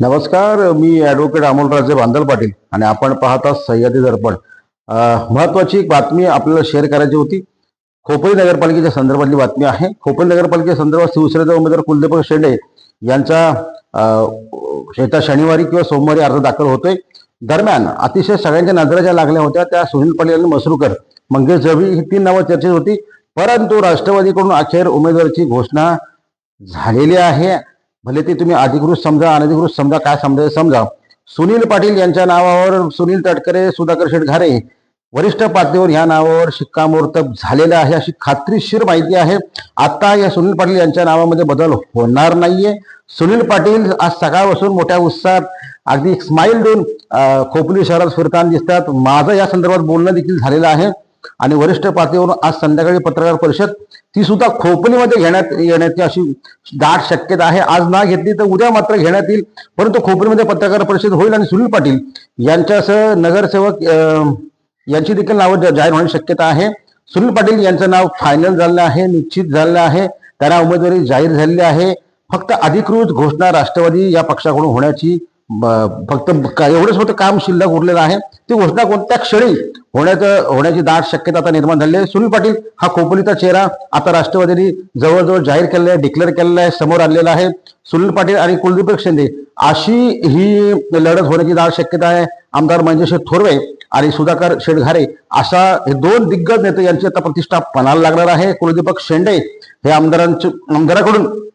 नमस्कार मी ॲडव्होकेट अमोलराजे बांदल पाटील आणि आपण पाहता सह्याद्री दर्पण. महत्वाची एक बातमी आपल्याला शेअर करायची होती. खोपोली नगरपालिकेच्या संदर्भातली बातमी आहे. खोपोली नगरपालिकेच्या संदर्भात शिवसेनेचे उमेदवार कुलदीपक शेंडे यांचा येत्या शनिवारी किंवा सोमवारी अर्ज दाखल होतोय. दरम्यान अतिशय सगळ्यांच्या नजरा ज्या लागल्या होत्या त्या सुनील पाटील आणि मसरूकर मंगेश जवी ही तीन नावं चर्चेत होती. परंतु राष्ट्रवादीकडून अखेर उमेदवाराची घोषणा झालेली आहे. भले ते तुम्ही अधिकृत समजा अनधिकृत समजा काय समजायचं समजा. सुनील पाटील यांच्या नावावर सुनील तटकरे सुधाकर शेटघारे वरिष्ठ पातळीवर ह्या नावावर शिक्कामोर्तब झालेलं आहे अशी खात्रीशीर माहिती आहे. आता या सुनील पाटील यांच्या नावामध्ये बदल होणार नाहीये. सुनील पाटील आज सकाळपासून मोठ्या उत्साहात अगदी स्माईल देऊन खोपली शहरात फिरताना दिसतात. माझं या संदर्भात बोलणं देखील झालेलं आहे. आणि वरिष्ठ पातळीवरून आज संध्याकाळी पत्रकार परिषद ती सुद्धा खोपणीमध्ये घेण्यात येण्याची अशी दाट शक्यता आहे. आज ना घेतली तर उद्या मात्र घेण्यात येईल परंतु खोपणीमध्ये पत्रकार परिषद होईल आणि सुनील पाटील यांच्यासह नगरसेवक यांची देखील नावं जाहीर होण्याची शक्यता आहे. सुनील पाटील यांचं नाव फायनल झालेलं आहे निश्चित झालेलं आहे. त्यांना उमेदवारी जाहीर झालेली आहे. फक्त अधिकृत घोषणा राष्ट्रवादी या पक्षाकडून होण्याची फक्त का- एवढंच होतं काम शिल्लक उरलेलं आहे. ती घोषणा कोणत्या क्षणी होण्याचं होण्याची दाट शक्यता आता निर्माण झाली आहे? सुनील पाटील हा खोपोलीचा चेहरा आता राष्ट्रवादीने जवळजवळ जाहीर केलेला आहे डिक्लेअर केलेला आहे समोर आणलेला आहे. सुनील पाटील आणि कुलदीप शिंदे अशी ही लढत होण्याची दाट शक्यता आहे आमदार मंजेश थोरवे आणि सुधाकर शेडघारे अशा हे दोन दिग्गज नेते यांची आता प्रतिष्ठा पणाला लागणार आहे. कुलदीपक शेंडे हे आमदारांचे आमदाराकडून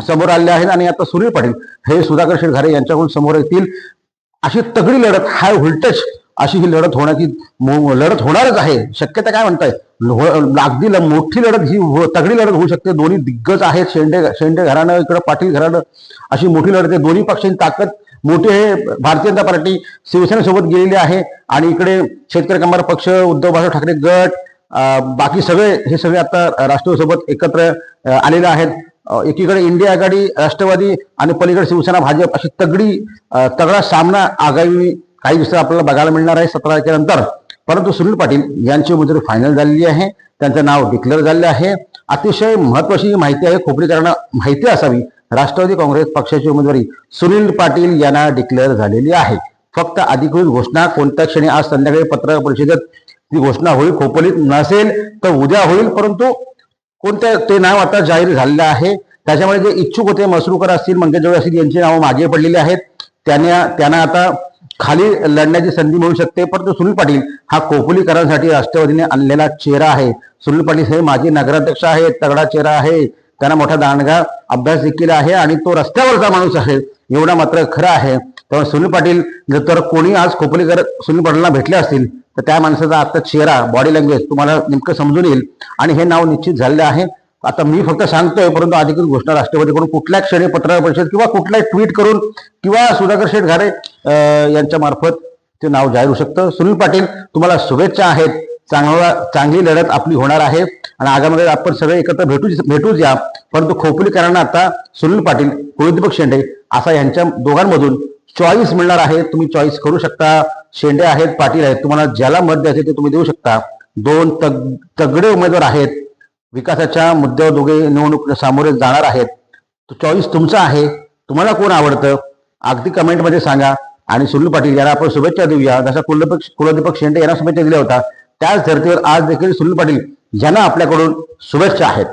समोर आले आहेत आणि आता सुनील पाटील हे सुधाकर शेडघारे यांच्याकडून समोर येतील. अशी तगडी लढत हाय व्होल्टेज अशी ही लढत होण्याची मो- लढत होणारच आहे. शक्यता काय म्हणताय? अगदी ल- मोठी लढत ही हो, तगडी लढत होऊ शकते. दोन्ही दिग्गज आहेत. शेंडे शेंडे घराणं इकडं पाटील घराणं. अशी मोठी लढत आहे. दोन्ही पक्षांची ताकद मोठी आहे. भारतीय जनता पार्टी शिवसेनेसोबत गेलेली आहे आणि इकडे शेतकरी कामगार पक्ष उद्धव बाळासाहेब ठाकरे गट बाकी सगळे हे सगळे आता राष्ट्रवादीसोबत एकत्र आलेले आहेत. एकीकडे इंडिया आघाडी राष्ट्रवादी आणि पलीकडे शिवसेना भाजप अशी तगडी तगडा सामना आगामी काही दिवसात आपल्याला बघायला मिळणार आहे सतरा तारखेनंतर. परंतु सुनील पाटील यांची उमेदवारी फायनल झालेली आहे. त्यांचं नाव डिक्लेअर झालेलं आहे. अतिशय महत्वाची माहिती आहे. खोपरीकरांना माहिती असावी. राष्ट्रवादी काँग्रेस पक्षाची उमेदवारी सुनील पाटील यांना डिक्लेअर झालेली आहे. फक्त अधिकृत घोषणा कोणत्या क्षणी? आज संध्याकाळी पत्रकार परिषदेत ती घोषणा होईल. खोपोलीत नसेल तर उद्या होईल. परंतु कोणत्या ते नाव आता जाहीर झालेलं आहे? त्याच्यामुळे जे इच्छुक होते मसरूकर असतील मंगेशजवळ असतील यांची नावं मागे पडलेली आहेत. त्यांना त्यांना आता खाली लढण्याची संधी मिळू शकते. परंतु सुनील पाटील हा खोपोलीकरांसाठी राष्ट्रवादीने आणलेला चेहरा आहे. सुनील पाटील हे माजी नगराध्यक्ष आहेत तगडा चेहरा आहे. त्यांना मोठा दांडगा अभ्यास देखील आहे आणि तो रस्त्यावरचा माणूस आहे. एवढा मात्र खरं आहे. त्यामुळे सुनील पाटील जर तर कोणी आज खोपलीकर सुनील पाटीलला भेटले असतील तर त्या माणसाचा आता चेहरा बॉडी लँग्वेज तुम्हाला नेमकं समजून येईल. आणि हे नाव निश्चित झालेलं आहे. आता मी फक्त सांगतोय परंतु अधिकृत घोषणा राष्ट्रपतीकडून कुठल्या क्षणी पत्रकार परिषद किंवा कुठलाही ट्विट करून किंवा सुधाकर शेठ घारे यांच्या मार्फत ते नाव जाहीर होऊ शकतं. सुनील पाटील तुम्हाला शुभेच्छा आहेत. चांगला चांगली लढत आपली होणार आहे. आणि आगामध्ये आपण सगळे एकत्र भेटू भेटूच या. परंतु खोपलीकरांना आता सुनील पाटील कुलदीपक शेंडे असा यांच्या दोघांमधून चॉईस मिळणार आहे तुम्ही चॉईस करू शकता. शेंडे आहेत पाटील आहेत तुम्हाला ज्याला मत द्यायचे ते तुम्ही देऊ शकता. दोन तग तगडे उमेदवार आहेत. विकासाच्या मुद्द्यावर दोघे निवडणूक सामोरे जाणार आहेत. तो चॉईस तुमचा आहे. तुम्हाला कोण आवडतं? अगदी कमेंटमध्ये सांगा. आणि सुनील पाटील यांना आपण शुभेच्छा देऊया. जसा कुलदीपक कुलदीपक शेंडे यांना शुभेच्छा दिल्या होत्या. त्याच धर्तीवर आज देखील सुनील पाटील यांना आपल्याकडून शुभेच्छा आहेत.